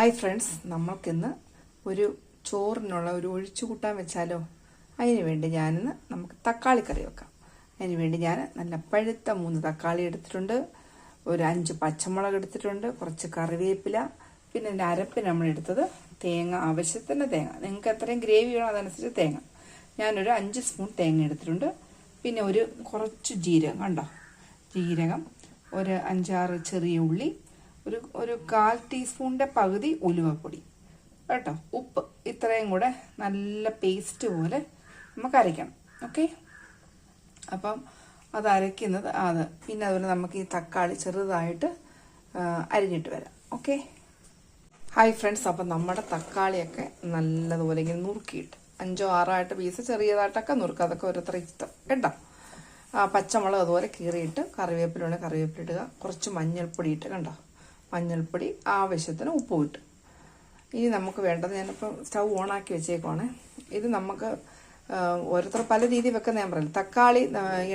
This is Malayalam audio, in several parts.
ഹായ് ഫ്രണ്ട്സ് നമ്മൾക്കിന്ന് ഒരു ചോറിനുള്ള ഒരു ഒഴിച്ചു കൂട്ടാൻ വെച്ചാലോ? അതിന് വേണ്ടി ഞാനിന്ന് നമുക്ക് തക്കാളി കറി വെക്കാം. അതിന് വേണ്ടി ഞാൻ നല്ല പഴുത്ത മൂന്ന് തക്കാളി എടുത്തിട്ടുണ്ട്. ഒരു അഞ്ച് പച്ചമുളക് എടുത്തിട്ടുണ്ട്. കുറച്ച് കറിവേപ്പില. പിന്നെ എന്റെ അരപ്പിന് നമ്മൾ എടുത്തത് തേങ്ങ ആവശ്യത്തിന് തേങ്ങ. നിങ്ങൾക്ക് എത്രയും ഗ്രേവി വേണോ അതനുസരിച്ച് തേങ്ങ. ഞാനൊരു അഞ്ച് സ്പൂൺ തേങ്ങ എടുത്തിട്ടുണ്ട്. പിന്നെ ഒരു കുറച്ച് ജീരകം കണ്ടോ? ജീരകം ഒരു അഞ്ചാറ് ചെറിയ ഉള്ളി ഒരു ഒരു കാൽ ടീസ്പൂണിന്റെ പകുതി ഉലുവപ്പൊടി. കേട്ടോ? ഉപ്പ് ഇത്രയും കൂടെ നല്ല പേസ്റ്റ് പോലെ നമുക്ക് അരയ്ക്കണം. ഓക്കെ? അപ്പം അത് അരയ്ക്കുന്നത് അത്. പിന്നെ അതുപോലെ നമുക്ക് ഈ തക്കാളി ചെറുതായിട്ട് അരിഞ്ഞിട്ട് വരാം. ഓക്കെ? ഹായ് ഫ്രണ്ട്സ് അപ്പം നമ്മുടെ തക്കാളിയൊക്കെ നല്ലതുപോലെ ഇങ്ങനെ നുറുക്കിയിട്ട് അഞ്ചോ ആറോ ആയിട്ട് പീസ് ചെറിയതായിട്ടൊക്കെ നുറുക്കുക അതൊക്കെ ഓരോരുത്തർ ഇഷ്ടം. കേട്ടോ? പച്ചമുളക് അതുപോലെ കീറിയിട്ട് കറിവേപ്പിലാണ് കറിവേപ്പിലിടുക കുറച്ച് മഞ്ഞൾപ്പൊടി ഇട്ട് കണ്ടോ? മഞ്ഞൾപ്പൊടി ആവശ്യത്തിന് ഉപ്പ് ഇട്ട് ഇനി നമുക്ക് വേണ്ടത് ഞാനിപ്പോൾ സ്റ്റൗ ഓണാക്കി വെച്ചേക്കുവാണ്. ഇത് നമുക്ക് ഓരോരുത്തർ പല രീതിയിൽ വെക്കുന്ന ഞാൻ പറയില്ല തക്കാളി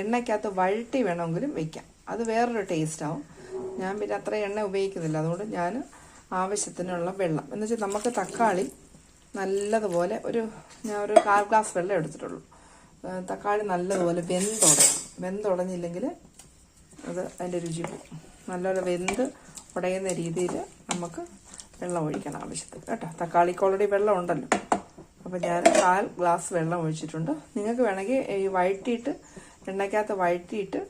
എണ്ണയ്ക്കകത്ത് വഴട്ടി വേണമെങ്കിലും വെക്കാം. അത് വേറൊരു ടേസ്റ്റാവും ഞാൻ പിന്നെ അത്ര എണ്ണ ഉപയോഗിക്കുന്നില്ല. അതുകൊണ്ട് ഞാൻ ആവശ്യത്തിനുള്ള വെള്ളം. എന്ന് വെച്ചാൽ നമുക്ക് തക്കാളി നല്ലതുപോലെ ഒരു ഞാൻ ഒരു കാൽ ഗ്ലാസ് വെള്ളം എടുത്തിട്ടുള്ളൂ. തക്കാളി നല്ലതുപോലെ വെന്തുടയണം വെന്തുടഞ്ഞില്ലെങ്കിൽ അത് അതിന്റെ രുചി പോകും. നല്ലപോലെ വെന്ത് ഉടയുന്ന രീതിയിൽ നമുക്ക് വെള്ളം ഒഴിക്കണം ആവശ്യത്തിൽ കേട്ടോ? തക്കാളിക്ക് ഓൾറെഡി വെള്ളം ഉണ്ടല്ലോ അപ്പോൾ ഞാൻ കാൽ ഗ്ലാസ് വെള്ളം ഒഴിച്ചിട്ടുണ്ട്. നിങ്ങൾക്ക് വേണമെങ്കിൽ ഈ വഴറ്റിയിട്ട് എണ്ണയ്ക്കകത്ത് വഴറ്റിയിട്ട്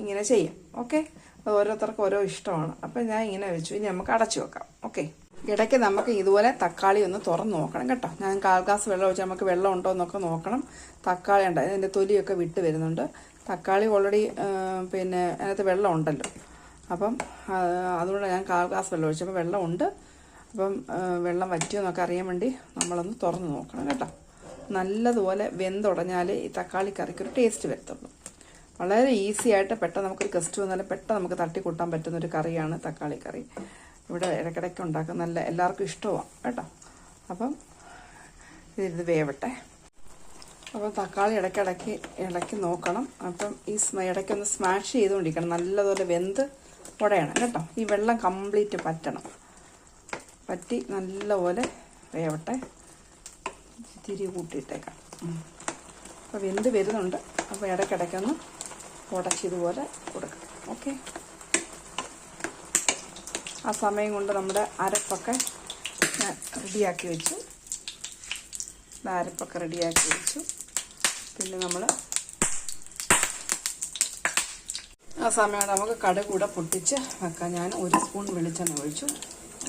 ഇങ്ങനെ ചെയ്യാം. ഓക്കെ? അത് ഓരോരുത്തർക്കും ഓരോ ഇഷ്ടമാണ്. അപ്പം ഞാൻ ഇങ്ങനെ വെച്ചു. ഇനി നമുക്ക് അടച്ചു വെക്കാം. ഓക്കെ? ഇടയ്ക്ക് നമുക്ക് ഇതുപോലെ തക്കാളി ഒന്ന് തുറന്ന് നോക്കണം കേട്ടോ. ഞാൻ കാൽ ഗ്ലാസ് വെള്ളം ഒഴിച്ചാൽ നമുക്ക് വെള്ളം ഉണ്ടോ എന്നൊക്കെ നോക്കണം. തക്കാളി ഉണ്ട്? അതിന്റെ തൊലിയൊക്കെ വിട്ട് വരുന്നുണ്ട്. തക്കാളി ഓൾറെഡി പിന്നെ അതിനകത്ത് വെള്ളം ഉണ്ടല്ലോ. അപ്പം അതുകൊണ്ട് ഞാൻ കാൽ ഗ്ലാസ് വെള്ളം ഒഴിച്ചപ്പോൾ വെള്ളമുണ്ട്. അപ്പം വെള്ളം വറ്റിയോ എന്നൊക്കെ അറിയാൻ വേണ്ടി നമ്മളൊന്ന് തുറന്ന് നോക്കണം കേട്ടോ. നല്ലതുപോലെ വെന്തുടഞ്ഞാൽ ഈ തക്കാളി കറിക്കൊരു ടേസ്റ്റ് വരത്തുള്ളൂ. വളരെ ഈസി ആയിട്ട് പെട്ടെന്ന് നമുക്കൊരു ഗസ്റ്റ് വന്നാലും പെട്ടെന്ന് നമുക്ക് തട്ടിക്കൂട്ടാൻ പറ്റുന്ന ഒരു കറിയാണ് തക്കാളി കറി. ഇവിടെ ഇടയ്ക്കിടയ്ക്ക് ഉണ്ടാക്കുന്ന നല്ല എല്ലാവർക്കും ഇഷ്ടമാണ് കേട്ടോ. അപ്പം ഇത് വേവട്ടെ. അപ്പം തക്കാളി ഇടയ്ക്കിടയ്ക്ക് ഇളക്കി നോക്കണം. അപ്പം ഈ ഇടയ്ക്കൊന്ന് സ്മാഷ് ചെയ്തുകൊണ്ടിരിക്കണം. നല്ലതുപോലെ വെന്ത് ഉടയണം കേട്ടോ. ഈ വെള്ളം കംപ്ലീറ്റ് പറ്റണം. പറ്റി നല്ലപോലെ വേവട്ടെ. തിരി കൂട്ടിയിട്ടേക്കാം. അപ്പോൾ വെന്ത് വരുന്നുണ്ട്. അപ്പോൾ ഇടയ്ക്കിടയ്ക്കൊന്ന് ഉടച്ചിതുപോലെ കൊടുക്കാം. ഓക്കെ. ആ സമയം കൊണ്ട് നമ്മുടെ അരപ്പൊക്കെ റെഡിയാക്കി വെച്ചു. അരപ്പൊക്കെ റെഡിയാക്കി വെച്ചു. പിന്നെ നമ്മൾ ആ സമയം നമുക്ക് കടുക് കൂടെ പൊട്ടിച്ച് വെക്കാം. ഞാൻ ഒരു സ്പൂൺ വെളിച്ചെണ്ണ ഒഴിച്ചു.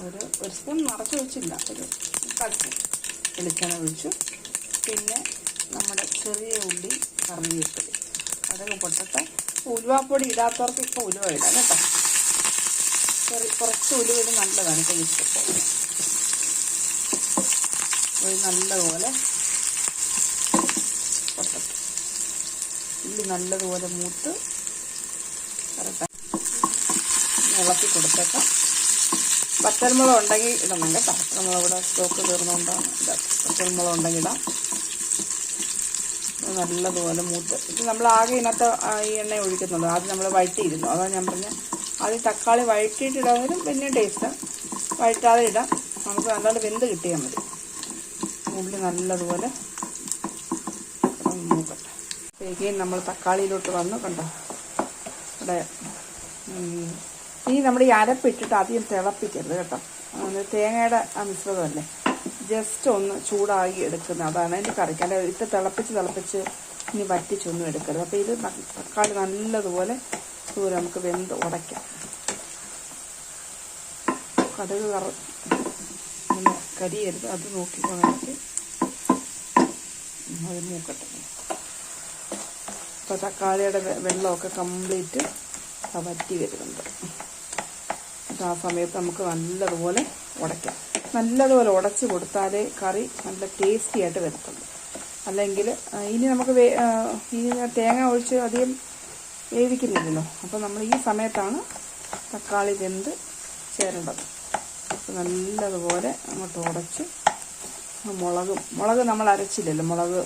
ഒരു ഒരു സ്പൂൺ നിറച്ച് ഒഴിച്ചില്ല. ഒരു സ്പൂൺ വെളിച്ചെണ്ണ ഒഴിച്ചു. പിന്നെ നമ്മുടെ ചെറിയ ഉള്ളി കറിവേപ്പില കടുക് പൊട്ടത്തെ ഉലുവാപ്പൊടി ഇടാത്തവർക്ക് ഇപ്പോൾ ഉലുവ ഇടാം കേട്ടോ. ചെറിയ കുറച്ച് ഉലുവ ഇത് നല്ലതാണ് ടേസ്റ്റ് ഒരു നല്ലതുപോലെ ഉള്ളി നല്ലതുപോലെ മൂത്ത് കറക്റ്റ് ഇളക്കി കൊടുത്തേക്കാം. പച്ചമുളക് ഉണ്ടെങ്കിൽ ഇടണം കേട്ടോ. പച്ചമുളക് ഇവിടെ സ്റ്റോക്ക് തീർന്നുകൊണ്ടാണ് പച്ചമുളക് ഉണ്ടെങ്കിൽ ഇടാം. നല്ലതുപോലെ മൂത്ത്. ഇത് നമ്മൾ ആകെ ഇതിനകത്ത് ഈ എണ്ണ ഒഴിക്കുന്നുള്ളൂ. ആദ്യം നമ്മൾ വഴറ്റിയിരുന്നു. അതാണ് ഞാൻ പറഞ്ഞ ആദ്യം തക്കാളി വഴറ്റിയിട്ട് ഇടാമെങ്കിലും പിന്നെ ടേസ്റ്റ് വഴറ്റാതെ ഇടാം. നമുക്ക് നല്ലപോലെ വെന്ത് കിട്ടിയാൽ മതി. ഉള്ളി നല്ലതുപോലെ നോക്കട്ടെ നമ്മൾ തക്കാളിയിലോട്ട് വന്നു കണ്ടോ? ഇവിടെ ഇനി നമ്മുടെ ഈ അരപ്പിട്ടിട്ട് ആദ്യം തിളപ്പിക്കരുത് കേട്ടോ. തേങ്ങയുടെ ആ മിശ്രിതമല്ലേ? ജസ്റ്റ് ഒന്ന് ചൂടാക്കി എടുക്കുന്നത്. അതാണ് അതിന്റെ കറിക്ക് അല്ല ഇട്ട് തിളപ്പിച്ച് തിളപ്പിച്ച് ഇനി വറ്റിച്ചൊന്നും എടുക്കരുത്. അപ്പോൾ ഇത് തക്കാളി നല്ലതുപോലെ ദൂരം നമുക്ക് വെന്ത് ഉടയ്ക്കാം. കടുക് കറ കരിയരുത്. അത് നോക്കിക്കോ നമുക്ക് അത് മൂക്കട്ടെ ഇപ്പോൾ തക്കാളിയുടെ വെള്ളമൊക്കെ കംപ്ലീറ്റ് വറ്റി വരുന്നുണ്ട്. അപ്പോൾ ആ സമയത്ത് നമുക്ക് നല്ലതുപോലെ ഉടയ്ക്കാം. നല്ലതുപോലെ ഉടച്ച് കൊടുത്താലേ കറി നല്ല ടേസ്റ്റി ആയിട്ട് വരത്തുള്ളൂ. അല്ലെങ്കിൽ ഇനി നമുക്ക് ഇനി തേങ്ങ ഒഴിച്ച് അധികം വേവിക്കുന്നില്ലല്ലോ. അപ്പോൾ നമ്മൾ ഈ സമയത്താണ് തക്കാളി വെന്ത് ചേരേണ്ടത്. അപ്പോൾ നല്ലതുപോലെ അങ്ങോട്ട് ഉടച്ച് മുളകും മുളക് നമ്മൾ അരച്ചില്ലല്ലോ മുളക്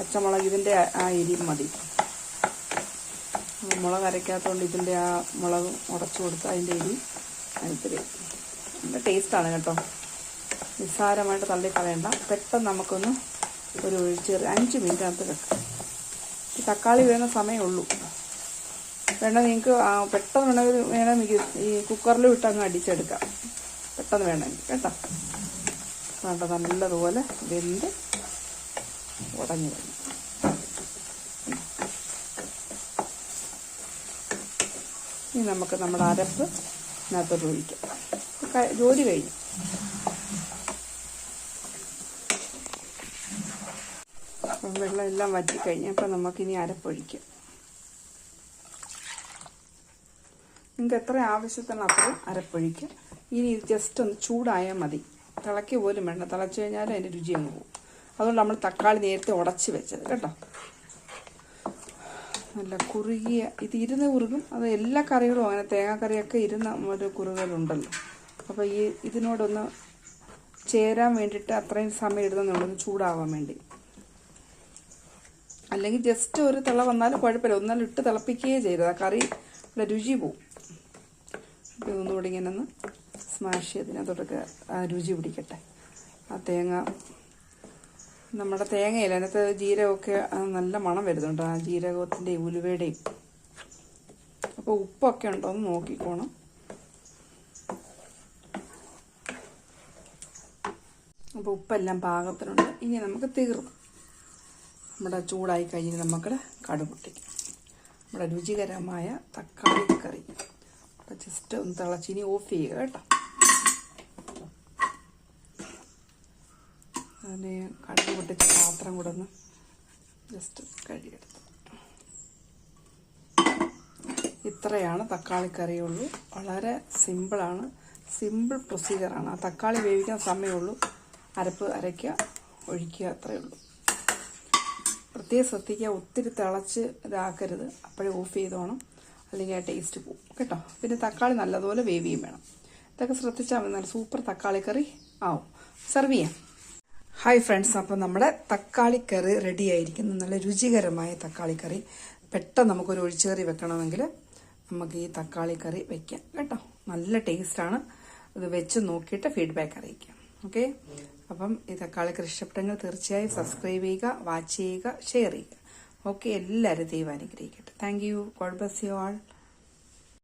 പച്ചമുളക് ഇതിന്റെ ആ- എരി മതി. മുളക് അരയ്ക്കാത്തതുകൊണ്ട് ഇതിന്റെ ആ മുളക് ഉടച്ചു കൊടുത്ത് അതിന്റെ എരി അതിൽ നല്ല ടേസ്റ്റാണ് കേട്ടോ. നിസ്സാരമായിട്ട് തള്ളിക്കളയണ്ട പെട്ടെന്ന് നമുക്കൊന്ന് ഒരു ചെറിയ അഞ്ച് മിനിറ്റിനകത്ത് വെക്കാം. തക്കാളി വേണ സമയമുള്ളൂ വേണ്ട നിങ്ങൾക്ക് പെട്ടെന്ന് വേണമെങ്കിൽ വേണമെങ്കിൽ ഈ കുക്കറിൽ വിട്ട് അങ്ങ് അടിച്ചെടുക്കാം. പെട്ടെന്ന് വേണമെങ്കിൽ. കേട്ടോ? വേണ്ട നല്ലതുപോലെ വെന്ത് ഉടഞ്ഞു ഇനി നമുക്ക് നമ്മുടെ അരപ്പ് ഇതിനകത്തോട്ട് ഒഴിക്കാം. ജോലി കഴിഞ്ഞു. വെള്ളം എല്ലാം വറ്റി വറ്റിക്കഴിഞ്ഞ് അപ്പം നമുക്കിനി അരപ്പൊഴിക്കാം നിങ്ങൾക്ക് എത്ര ആവശ്യത്തിന് അത്രയും അരപ്പൊഴിക്കുക ഇനി ഇത് ജസ്റ്റ് ഒന്ന് ചൂടായാൽ മതി. തിളക്കി പോലും വേണ്ട. തിളച്ചു കഴിഞ്ഞാൽ അതിന്റെ രുചി അങ്ങ് പോകും. അതുകൊണ്ട് നമ്മൾ തക്കാളി നേരത്തെ ഉടച്ച് വെച്ചത് കേട്ടോ. നല്ല കുറുകിയ ഇത് ഇരുന്ന് കുറുകും. അത് എല്ലാ കറികളും അങ്ങനെ തേങ്ങാക്കറിയൊക്കെ ഇരുന്ന ഒരു കുറുകലുണ്ടല്ലോ. അപ്പോൾ ഈ ഇതിനോടൊന്ന് ചേരാൻ വേണ്ടിയിട്ട് അത്രയും സമയം ഇടുന്നുള്ളൂ ചൂടാവാൻ വേണ്ടി. അല്ലെങ്കിൽ ജസ്റ്റ് ഒരു തിള വന്നാലും കുഴപ്പമില്ല. ഒന്നാലും ഇട്ട് തിളപ്പിക്കുകയേ ചെയ്തത് ആ കറിയുടെ രുചി പോവും. അപ്പോൾ ഇതൊന്നുകൂടി ഇങ്ങനെ ഒന്ന് സ്മാഷ് ചെയ്തതിനകത്തോട്ടൊക്കെ ആ രുചി പിടിക്കട്ടെ. ആ തേങ്ങ നമ്മുടെ തേങ്ങയിൽ അതിനകത്ത് ജീരകമൊക്കെ നല്ല മണം വരുന്നുണ്ട്. ആ ജീരകത്തിന്റെയും ഉലുവയുടെയും അപ്പോൾ ഉപ്പൊക്കെ ഉണ്ടോ? എന്ന് നോക്കിക്കോണം. അപ്പോൾ ഉപ്പെല്ലാം പാകത്തിനുണ്ട്. ഇനി നമുക്ക് തീർന്നു നമ്മുടെ ചൂടായി കഴിഞ്ഞ് നമുക്ക് കടുപൊട്ടിക്കാം നമ്മുടെ രുചികരമായ തക്കാളി കറി. അപ്പോൾ ജസ്റ്റ് ഒന്ന് തിളച്ചിനി ഓഫ് ചെയ്യുക കേട്ടോ. അതിന് കടുക് പൊട്ടിച്ച പാത്രം കൂടെ ഒന്ന് ജസ്റ്റ് കഴുകിയെടുത്തു. ഇത്രയാണ് തക്കാളി കറിയുള്ളൂ. വളരെ സിമ്പിളാണ് സിമ്പിൾ പ്രൊസീജിയറാണ് ആ തക്കാളി വേവിക്കാൻ സമയമുള്ളൂ. അരപ്പ് അരയ്ക്കുക ഒഴിക്കുക അത്രയേ ഉള്ളൂ. പ്രത്യേകം ശ്രദ്ധിക്കുക. ഒത്തിരി തിളച്ച് ഇതാക്കരുത്. അപ്പോഴേ ഓഫ് ചെയ്തോണം. അല്ലെങ്കിൽ ആ ടേസ്റ്റ് പോവും. കേട്ടോ? പിന്നെ തക്കാളി നല്ലതുപോലെ വേവിയും വേണം. ഇതൊക്കെ ശ്രദ്ധിച്ചാൽ മതി. നല്ല സൂപ്പർ തക്കാളി കറി ആവും. സെർവ് ചെയ്യാം. ഹായ് ഫ്രണ്ട്സ് അപ്പോൾ നമ്മുടെ തക്കാളി കറി റെഡി ആയിരിക്കുന്നു. നല്ല രുചികരമായ തക്കാളി കറി. പെട്ടെന്ന് നമുക്കൊരു ഒഴിച്ചുകറി വെക്കണമെങ്കിൽ നമുക്ക് ഈ തക്കാളി കറി വെക്കാം കേട്ടോ. നല്ല ടേസ്റ്റാണ് ഇത് വെച്ച് നോക്കിയിട്ട് ഫീഡ്ബാക്ക് അറിയിക്കാം. ഓക്കെ അപ്പം ഈ തക്കാളി കറി ഇഷ്ടപ്പെട്ടെങ്കിൽ തീർച്ചയായും സബ്സ്ക്രൈബ് ചെയ്യുക വാച്ച് ചെയ്യുക ഷെയർ ചെയ്യുക. ഓക്കെ എല്ലാവരും ദൈവം അനുഗ്രഹിക്കട്ടെ. Thank you God bless you all